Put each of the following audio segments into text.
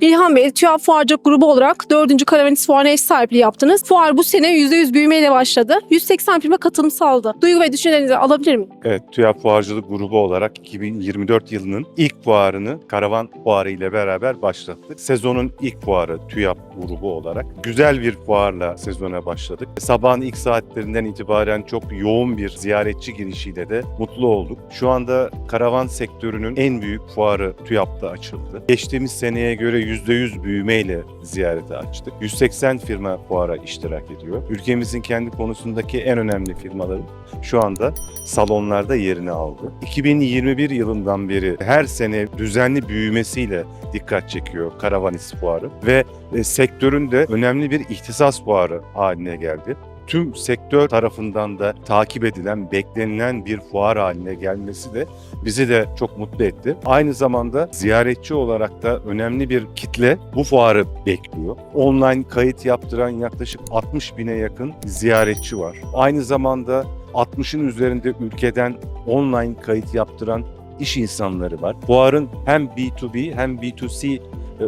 İlhan Bey, TÜYAP Fuarcılık Grubu olarak 4. Karavanist Fuarı'na ev sahipliği yaptınız. Fuar bu sene %100 büyümeyle başladı. 180 firma katılım sağladı. Duygu ve düşüncelerinizi alabilir miyim? Evet, TÜYAP Fuarcılık Grubu olarak 2024 yılının ilk fuarını Karavan Fuarı ile beraber başlattık. Sezonun ilk fuarı TÜYAP grubu olarak. Güzel bir fuarla sezona başladık. Sabahın ilk saatlerinden itibaren çok yoğun bir ziyaretçi girişiyle de mutlu olduk. Şu anda karavan sektörünün en büyük fuarı TÜYAP'ta açıldı. Geçtiğimiz seneye göre %100 büyümeyle ziyarete açtık. 180 firma fuara iştirak ediyor. Ülkemizin kendi konusundaki en önemli firmaların şu anda salonlarda yerini aldı. 2021 yılından beri her sene düzenli büyümesiyle dikkat çekiyor Karavanist Fuarı ve e, sektörün de önemli bir ihtisas fuarı haline geldi. Tüm sektör tarafından da takip edilen, beklenilen bir fuar haline gelmesi de bizi de çok mutlu etti. Aynı zamanda ziyaretçi olarak da önemli bir kitle bu fuarı bekliyor. Online kayıt yaptıran yaklaşık 60 bine yakın ziyaretçi var. Aynı zamanda 60'ın üzerinde ülkeden online kayıt yaptıran iş insanları var. Fuarın hem B2B hem B2C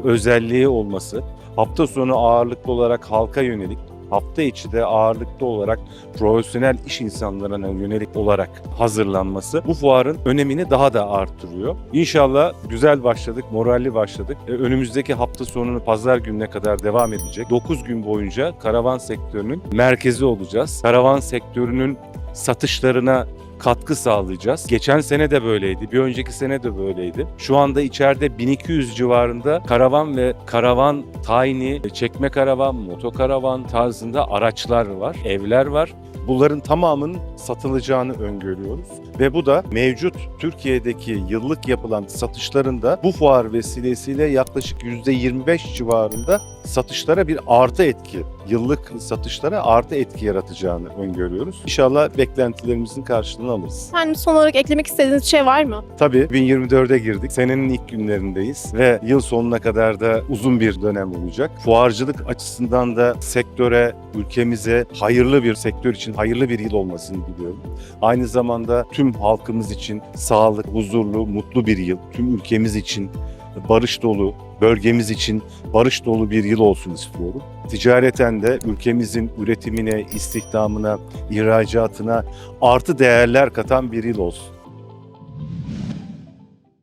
özelliği olması, hafta sonu ağırlıklı olarak halka yönelik, hafta içi de ağırlıklı olarak profesyonel iş insanlarına yönelik olarak hazırlanması bu fuarın önemini daha da artırıyor. İnşallah güzel başladık, moralli başladık. Önümüzdeki hafta sonunu pazar gününe kadar devam edecek. 9 gün boyunca karavan sektörünün merkezi olacağız. Karavan sektörünün satışlarına katkı sağlayacağız. Geçen sene de böyleydi, bir önceki sene de böyleydi. Şu anda içeride 1200 civarında karavan ve karavan tiny, çekme karavan, motokaravan tarzında araçlar var, evler var. Bunların tamamının satılacağını öngörüyoruz. Ve bu da mevcut Türkiye'deki yıllık yapılan satışlarında bu fuar vesilesiyle yaklaşık %25 civarında satışlara bir artı etki, yıllık satışlara artı etki yaratacağını öngörüyoruz. İnşallah beklentilerimizin karşılığını alırız. Efendim son olarak eklemek istediğiniz şey var mı? Tabii 2024'e girdik. Senenin ilk günlerindeyiz ve yıl sonuna kadar da uzun bir dönem olacak. Fuarcılık açısından da sektöre, ülkemize hayırlı bir sektör için hayırlı bir yıl olmasını diliyorum. Aynı zamanda tüm halkımız için sağlık, huzurlu, mutlu bir yıl. Tüm ülkemiz için barış dolu, bölgemiz için barış dolu bir yıl olsun istiyorum. Ticareten de ülkemizin üretimine, istihdamına, ihracatına artı değerler katan bir yıl olsun.